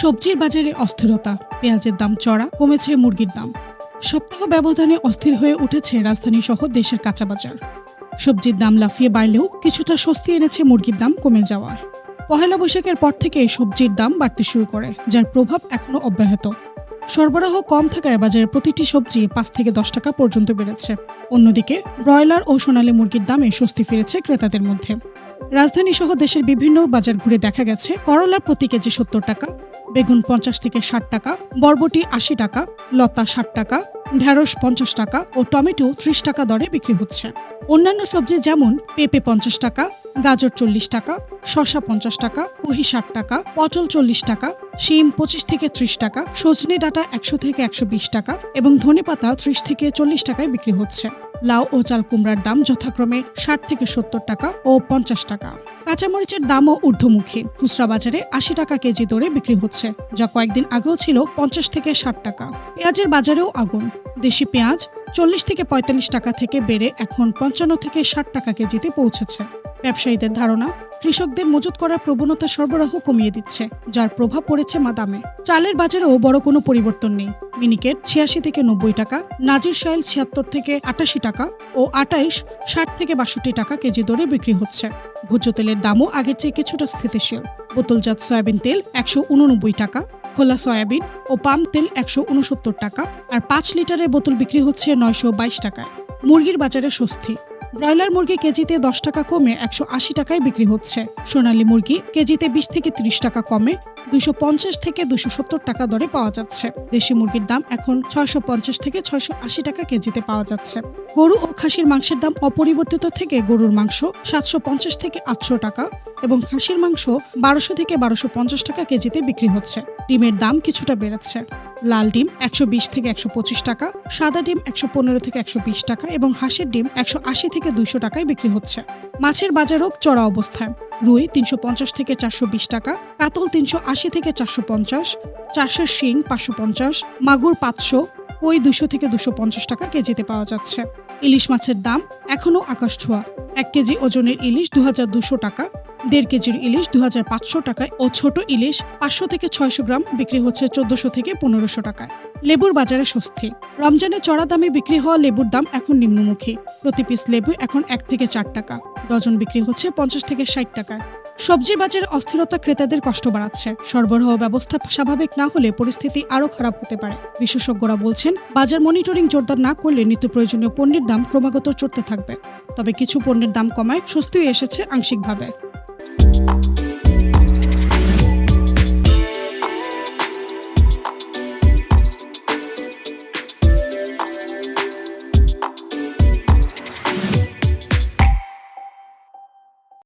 সবজির বাজারে অস্থিরতা, পেঁয়াজের দাম চড়া, কমেছে মুরগির দাম। সপ্তাহ ব্যবধানে অস্থির হয়ে উঠেছে রাজধানী সহ দেশের কাঁচা বাজার। সবজির দাম লাফিয়ে বাড়লেও কিছুটা স্বস্তি এনেছে মুরগির দাম কমে যাওয়ায় পহেলা বৈশাখের পর থেকে সবজির দাম বাড়তে শুরু করে, যার প্রভাব এখনও অব্যাহত। সরবরাহ কম থাকায় বাজারে প্রতিটি সবজি পাঁচ থেকে দশ টাকা পর্যন্ত বেড়েছে। অন্যদিকে ব্রয়লার ও সোনালী মুরগির দামে স্বস্তি ফিরেছে ক্রেতাদের মধ্যে। রাজধানী সহ দেশের বিভিন্ন বাজার ঘুরে দেখা গেছে করলা প্রতি কেজি সত্তর টাকা, বেগুন পঞ্চাশ থেকে ষাট টাকা, বরবটি আশি টাকা, লতা ষাট টাকা, ঢেঁড়স পঞ্চাশ টাকা ও টমেটো ত্রিশ টাকা দরে বিক্রি হচ্ছে। অন্যান্য সবজি যেমন পেঁপে পঞ্চাশ টাকা, গাজর চল্লিশ টাকা, শসা পঞ্চাশ টাকা, কুহি ষাট টাকা, পটল চল্লিশ টাকা, শিম পঁচিশ থেকে ত্রিশ টাকা, সজনে ডাটা একশো থেকে একশো বিশ টাকা এবং ধনেপাতা ত্রিশ থেকে চল্লিশ টাকায় বিক্রি হচ্ছে। লাউ ও চাল কুমড়ার দাম যথাক্রমে ষাট থেকে সত্তর টাকা ও পঞ্চাশ টাকা। কাঁচামরিচের দামও ঊর্ধ্বমুখী। খুচরা বাজারে আশি টাকা কেজি দরে বিক্রি হচ্ছে, যা কয়েকদিন আগেও ছিল পঞ্চাশ থেকে ষাট টাকা। পেঁয়াজের বাজারেও আগুন। দেশি পেঁয়াজ চল্লিশ থেকে পঁয়তাল্লিশ টাকা থেকে বেড়ে এখন পঞ্চান্ন থেকে ষাট টাকা কেজিতে পৌঁছেছে। ব্যবসায়ীদের ধারণা, কৃষকদের মজুত করার প্রবণতা সরবরাহ কমিয়ে দিচ্ছে, যার প্রভাব পড়েছে মাদামে চালের বাজারেও বড় কোনো পরিবর্তন নেই। মিনিকেট ছিয়াশি থেকে নব্বই টাকা, নাজির সাইল ছিয়াত্তর থেকে আটাশি টাকা ও আটাইশ, ষাট থেকে বাষট্টি টাকা কেজি দরে বিক্রি হচ্ছে। ভোজ্য তেলের দামও আগের চেয়ে কিছুটা স্থিতিশীল। বোতলজাত সয়াবিন তেল একশো উননব্বই টাকা, খোলা সয়াবিন ও পাম তেল একশো উনসত্তর টাকা আর পাঁচ লিটারের বোতল বিক্রি হচ্ছে নয়শো বাইশ টাকায়। মুরগির বাজারে স্বস্তি। ব্রয়লার মুরগি কেজিতে দশ টাকা কমে একশো আশি টাকায় বিক্রি হচ্ছে। সোনালী মুরগি কেজিতে বিশ থেকে ত্রিশ টাকা কমে দুশো পঞ্চাশ থেকে দুশো সত্তর টাকা দরে পাওয়া যাচ্ছে। দেশি মুরগির দাম এখন ছয়শো পঞ্চাশ থেকে ছয়শো আশি টাকা কেজিতে পাওয়া যাচ্ছে। গরু ও খাসির মাংসের দাম অপরিবর্তিত থেকে গরুর মাংস সাতশো পঞ্চাশ থেকে আটশো টাকা এবং খাসির মাংস বারোশো থেকে বারোশো পঞ্চাশ টাকা কেজিতে বিক্রি হচ্ছে। ডিমের দাম কিছুটা বেড়েছে। লাল ডিম একশো বিশ থেকে একশো পঁচিশ টাকা, সাদা ডিম একশো পনেরো থেকে একশো বিশ টাকা এবং হাঁসের ডিম একশো আশি থেকে দুইশো টাকায় বিক্রি হচ্ছে। মাছের বাজারও চড়া অবস্থায়, রুই তিনশো পঞ্চাশ থেকে চারশো বিশ টাকা, কাতল তিনশো আশি থেকে চারশো পঞ্চাশ, চারশো শিং পাঁচশো পঞ্চাশ, মাগুর পাঁচশো, কই দুশো থেকে দুশো পঞ্চাশ টাকা কেজিতে পাওয়া যাচ্ছে। ইলিশ মাছের দাম এখনও আকাশ ছোঁয়া, এক কেজি ওজনের ইলিশ দু টাকা দেড় কেজির ইলিশ দু হাজার পাঁচশো টাকায় ও ছোট ইলিশ পাঁচশো থেকে ছয়শো গ্রাম বিক্রি হচ্ছে চোদ্দশো থেকে পনেরোশো টাকায়। লেবুর বাজারে স্বস্তি। রমজানে চড়া দামে বিক্রি হওয়া লেবুর দাম এখন নিম্নমুখী। প্রতি পিস লেবু এখন এক থেকে চার টাকা। ডজন বিক্রি হচ্ছে পঞ্চাশ থেকে ষাট টাকায়। সবজির বাজারে অস্থিরতা ক্রেতাদের কষ্ট বাড়াচ্ছে। সরবরাহ ব্যবস্থা স্বাভাবিক না হলে পরিস্থিতি আরও খারাপ হতে পারে। বিশেষজ্ঞরা বলছেন, বাজার মনিটরিং জোরদার না করলে নিত্য প্রয়োজনীয় পণ্যের দাম ক্রমাগত চড়তে থাকবে। তবে কিছু পণ্যের দাম কমায়, স্বস্তিও এসেছে আংশিকভাবে।